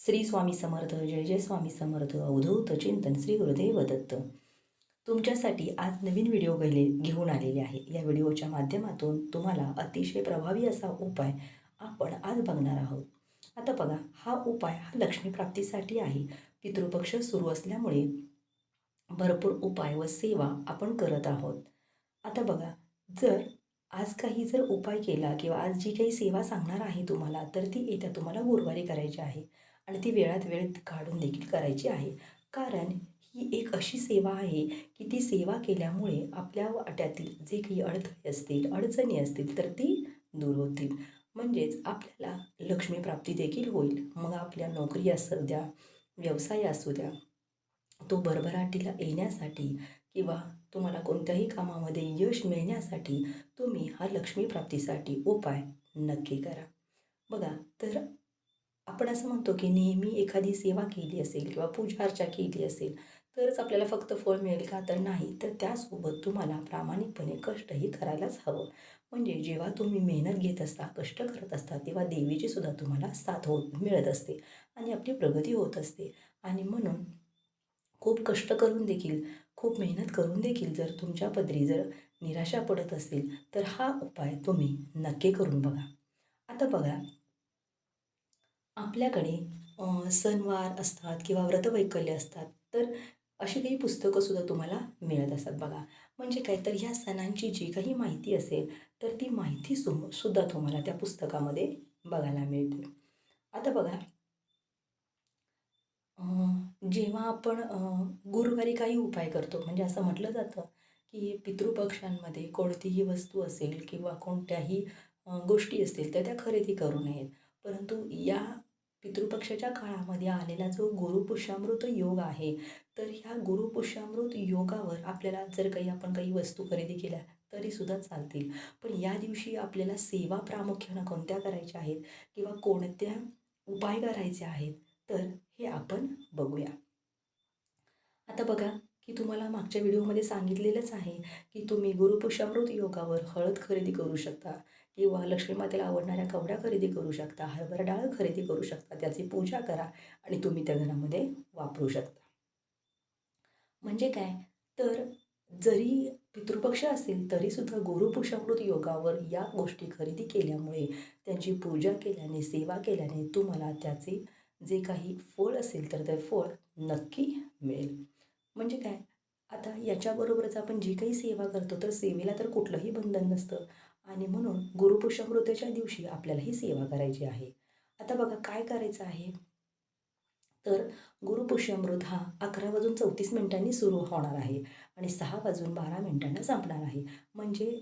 श्री स्वामी समर्थ जय जय स्वामी समर्थ अवधूत चिंतन श्री गुरुदेव दत्त. तुमच्यासाठी आज नवीन व्हिडिओ गेले घेऊन आलेले आहे. या व्हिडिओच्या माध्यमातून तुम्हाला अतिशय प्रभावी असा उपाय आपण आज बघणार आहोत. आता बघा हा उपाय हा लक्ष्मी प्राप्तीसाठी आहे. पितृपक्ष सुरू असल्यामुळे भरपूर उपाय व सेवा आपण करत आहोत. आता बघा जर आज काही जर उपाय केला किंवा आज जी काही सेवा सांगणार आहे तुम्हाला तर ती येत्या तुम्हाला गुरुवारी करायची आहे. आणि ती वेळात वेळ काढून देखील करायची आहे. कारण ही एक अशी सेवा आहे की ती सेवा केल्यामुळे आपल्या वाट्यातील जे काही अडथळे असतील अडचणी असतील तर ती दूर होतील. म्हणजेच आपल्याला लक्ष्मीप्राप्ती देखील होईल. मग आपल्या नोकरी असू द्या व्यवसाय असू द्या तो भरभराटीला येण्यासाठी किंवा तुम्हाला कोणत्याही कामामध्ये यश मिळण्यासाठी तुम्ही हा लक्ष्मी प्राप्तीसाठी उपाय नक्की करा. बघा तर आपण असं म्हणतो की नेहमी एखादी सेवा केली असेल किंवा पूजा अर्चा केली असेल तरच आपल्याला फक्त फळ मिळेल का? तर नाही. तर त्यासोबत तुम्हाला प्रामाणिकपणे कष्टही करायलाच हवं. म्हणजे जेव्हा तुम्ही मेहनत घेत असता कष्ट करत असता तेव्हा देवीची सुद्धा तुम्हाला साथ होत मिळत असते आणि आपली प्रगती होत असते. आणि म्हणून खूप कष्ट करून देखील खूप मेहनत करून देखील जर तुमच्या पदरी जर निराशा पडत असेल तर हा उपाय तुम्ही नक्की करून बघा. आता बघा आपल्याकडे सणवार असतात किंवा व्रतवैकल्य असतात तर अशी काही पुस्तकंसुद्धा तुम्हाला मिळत असतात बघा. म्हणजे काय तर ह्या सणांची जी काही माहिती असेल तर ती माहिती सु सुद्धा तुम्हाला त्या पुस्तकामध्ये बघायला मिळते. आता बघा जेव्हा आपण गुरुवारी काही उपाय करतो म्हणजे असं म्हटलं जातं की पितृपक्षांमध्ये कोणतीही वस्तू असेल किंवा कोणत्याही गोष्टी असतील तर त्या खरेदी करू नयेत. परंतु या पितृपक्षाच्या काळामध्ये आलेला जो गुरुपुष्यामृत योग आहे तर ह्या गुरुपुष्यामृत योगावर आपल्याला जर काही आपण काही वस्तू खरेदी केल्या तरीसुद्धा चालतील. पण या दिवशी आपल्याला सेवा प्रामुख्यानं कोणत्या करायच्या आहेत किंवा कोणत्या उपाय करायचे आहेत तर हे आपण बघूया. आता बघा की तुम्हाला मागच्या व्हिडिओमध्ये सांगितलेलंच आहे की तुम्ही गुरुपुषामृत योगावर हळद खरेदी करू शकता. किंवा लक्ष्मी मातेला आवडणाऱ्या कवड्या खरेदी करू शकता हरभरा डाळ खरेदी करू शकता त्याची पूजा करा आणि तुम्ही त्या घरामध्ये वापरू शकता. म्हणजे काय? तर जरी पितृपक्ष असेल तरीसुद्धा गुरुपुषामृत योगावर या गोष्टी खरेदी केल्यामुळे त्यांची पूजा केल्याने सेवा केल्याने तुम्हाला त्याचे जे काही फळ असेल तर ते फळ नक्की मिळेल. म्हणजे काय? आता याच्याबरोबरच आपण जी काही सेवा करतो तर सेवेला तर कुठलंही बंधन नसतं. आणि म्हणून गुरुपुषमृतेच्या दिवशी आपल्याला ही सेवा करायची आहे. आता बघा काय करायचं आहे? तर गुरुपुष्यामृत हा अकरा वाजून चौतीस मिनिटांनी सुरू होणार आहे आणि सहा वाजून बारा मिनिटांना संपणार आहे. म्हणजे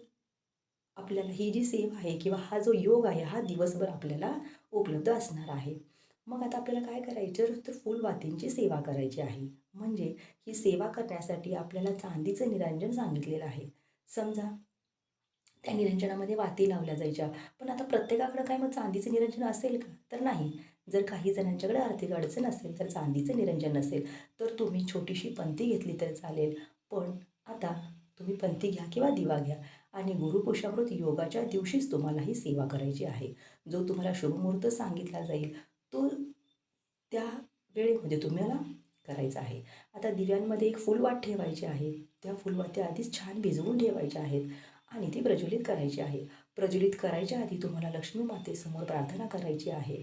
आपल्याला ही जी सेवा आहे किंवा हा जो योग आहे हा दिवसभर आपल्याला उपलब्ध असणार आहे. मग आता आपल्याला काय करायचं? तर फुलवातींची सेवा करायची आहे. म्हणजे ही सेवा करण्यासाठी आपल्याला चांदीचं निरंजन सांगितलेलं आहे. समजा त्या निरंजनामध्ये वाती लावल्या जायच्या. पण आता प्रत्येकाकडं काय मग चांदीचं निरंजन असेल का? तर नाही. जर काही जणांच्याकडे आर्थिक अडचण असेल तर चांदीचं निरंजन नसेल. तर तुम्ही छोटीशी पंथी घेतली तर चालेल. पण आता तुम्ही पंथी घ्या किंवा दिवा घ्या. आणि गुरुपुषामृत योगाच्या दिवशीच तुम्हाला ही सेवा करायची आहे. जो तुम्हाला शुभमुहूर्त सांगितला जाईल तो त्या वेळेमध्ये तुम्हाला करायचा आहे. आता दिव्यांमध्ये एक फुलवाट ठेवायची आहे. त्या फुलवात्या आधीच छान भिजवून ठेवायच्या आहेत. आणि ती प्रज्वलित करायची आहे. प्रज्वलित करायच्या आधी तुम्हाला लक्ष्मी मातेसमोर प्रार्थना करायची आहे.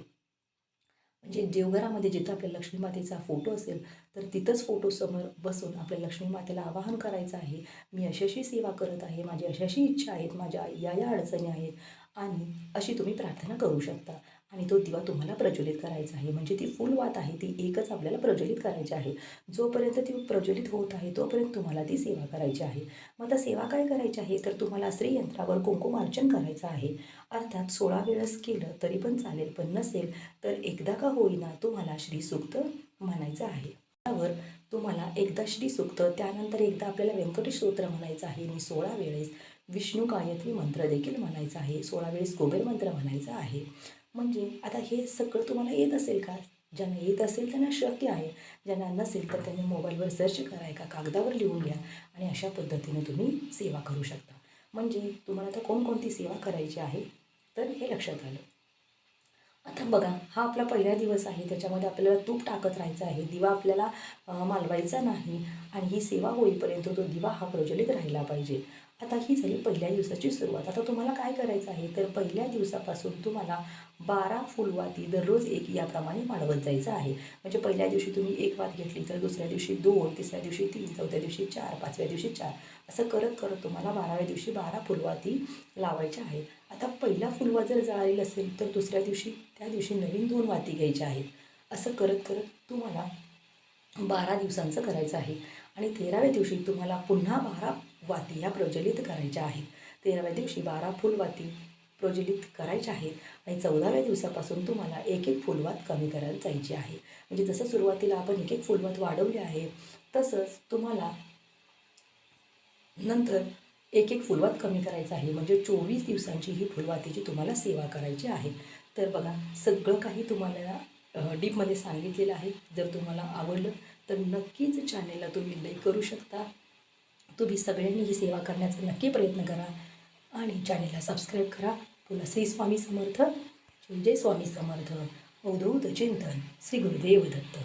म्हणजे देवघरामध्ये जिथं आपल्या लक्ष्मी मातेचा फोटो असेल तर तिथंच फोटोसमोर बसून आपल्या लक्ष्मी मातेला आवाहन करायचं आहे. मी अशाशी सेवा करत आहे माझी अशाशी इच्छा आहेत माझ्या या या अडचणी आहेत आणि अशी तुम्ही प्रार्थना करू शकता. आणि तो दिवा तुम्हाला प्रज्वलित करायचा आहे. म्हणजे ती फुल वात आहे ती एकच आपल्याला प्रज्वलित करायची आहे. जोपर्यंत ती प्रज्वलित होत आहे तोपर्यंत तुम्हाला ती सेवा करायची आहे. मग आता सेवा काय करायची आहे? तर तुम्हाला श्रीयंत्रावर कुंकुमार्चन करायचं आहे. अर्थात सोळा वेळेस केलं तरी पण चालेल पण नसेल तर एकदा का होईना तुम्हाला श्रीसूक्त म्हणायचं आहे. त्यावर तुम्हाला एकदा श्रीसूक्त त्यानंतर एकदा आपल्याला व्यंकटेश स्तोत्र म्हणायचं आहे. आणि सोळा वेळेस विष्णू गायत्री मंत्र देखील म्हणायचा आहे. सोळा वेळेस कुबेर मंत्र म्हणायचा आहे. म्हणजे आता हे सगळं तुम्हाला येत असेल का? ज्यांना येत असेल त्यांना शक्य आहे. ज्यांना नसेल तर त्यांनी मोबाईलवर सर्च करा एका कागदावर लिहून घ्या आणि अशा पद्धतीने तुम्ही सेवा करू शकता. म्हणजे तुम्हाला आता कोणकोणती सेवा करायची आहे? तर हे लक्षात आलं. आता बघा हा आपला पहिला दिवस आहे. त्याच्यामध्ये आपल्याला तूप टाकत राहायचं आहे. दिवा आपल्याला मालवायचा नाही. आणि ही सेवा होईपर्यंत तो दिवा हा प्रज्वलित राहिला पाहिजे. आता ही झाली पहिल्या दिवसाची सुरुवात. आता तुम्हाला काय करायचं आहे? तर पहिल्या दिवसापासून तुम्हाला बारा फुलवाती दररोज एक याप्रमाणे वाढवत जायचं आहे. म्हणजे पहिल्या दिवशी तुम्ही एक वात घेतली तर दुसऱ्या दिवशी दोन तिसऱ्या दिवशी तीन चौथ्या दिवशी चार पाचव्या दिवशी चार. असं करत करत तुम्हाला बाराव्या दिवशी बारा फुलवाती लावायच्या आहेत. आता पहिला फुलवा जर जळालेला असेल तर दुसऱ्या दिवशी त्या दिवशी नवीन दोन वाती घ्यायच्या आहेत. असं करत करत तुम्हाला बारा दिवसांचं करायचं आहे. आणि तेराव्या दिवशी तुम्हाला पुन्हा बारा वाती ह्या प्रज्वलित करायच्या आहेत. तेराव्या दिवशी बारा फुलवाती प्रज्वलित करायच्या आहेत आणि चौदाव्या दिवसापासून तुम्हाला एक एक फुलवात कमी करायला जायची आहे. म्हणजे जसं सुरुवातीला आपण एक एक फुलवात वाढवली आहे तसंच तुम्हाला नंतर एक एक फुलवात कमी करायचं आहे. म्हणजे चोवीस दिवसांची ही फुलवातीची तुम्हाला सेवा करायची आहे. तर बघा सगळं काही तुम्हाला डीपमध्ये सांगितलेलं आहे. जर तुम्हाला आवडलं तर नक्कीच चॅनेलला तुम्ही लाईक करू शकता. तुम्ही सगळ्यांनी ही सेवा करण्याचा नक्की प्रयत्न करा आणि चॅनेलला सबस्क्राईब करा. पुन्हा श्री स्वामी समर्थ. जय स्वामी समर्थ. अवधूत चिंतन श्री गुरुदेव दत्त.